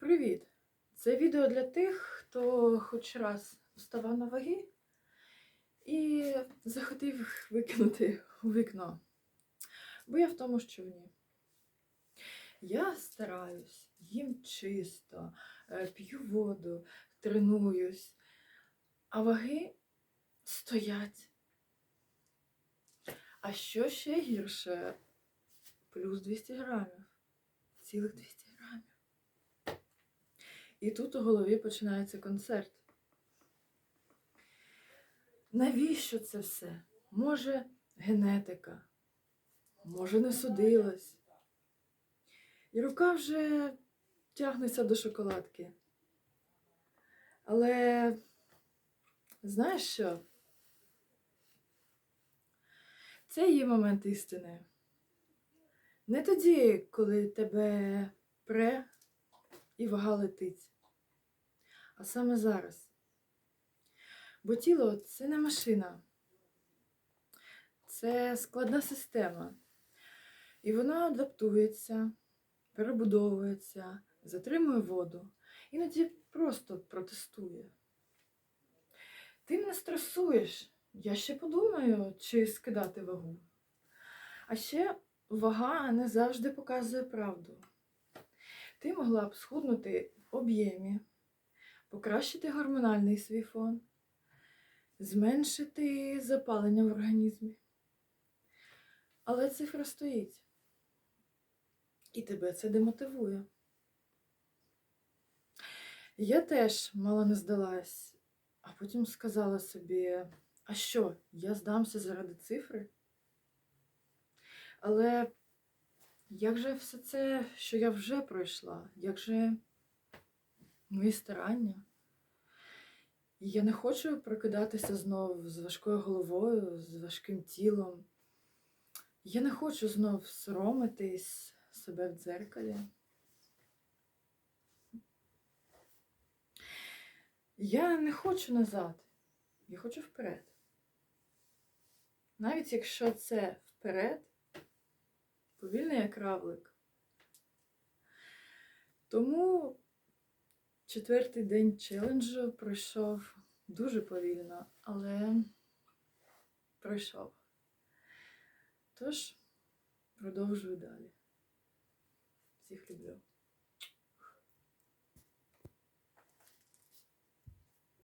Привіт! Це відео для тих, хто хоч раз вставав на ваги і захотів викинути у вікно. Бо я в тому, що ні. Я стараюсь, їм чисто, е, п'ю воду, тренуюсь, а ваги стоять. А що ще гірше? Плюс 200 грамів. Цілих 200 грамів. І тут у голові починається концерт. Навіщо це все? Може, генетика, може, не судилась. І рука вже тягнеться до шоколадки. Але знаєш що? Це є момент істини. Не тоді, коли тебе пре і вага летить, а саме зараз. Бо тіло це не машина, це складна система. І вона адаптується, перебудовується, затримує воду, іноді просто протестує. Ти не стресуєш. Я ще подумаю, чи скидати вагу. А ще вага не завжди показує правду. Ти могла б схуднути в об'ємі, покращити гормональний свій фон, зменшити запалення в організмі. Але цифра стоїть. І тебе це демотивує. Я теж мало не здалась, а потім сказала собі, а що, я здамся заради цифри? Але як же все це, що я вже пройшла? Як же мої старання? І я не хочу прокидатися знову з важкою головою, з важким тілом. Я не хочу знов соромитись себе в дзеркалі. Я не хочу назад, я хочу вперед. Навіть якщо це вперед, повільний як равлик. Тому четвертий день челенджу пройшов дуже повільно, але пройшов. Тож продовжую далі. Всіх люблю.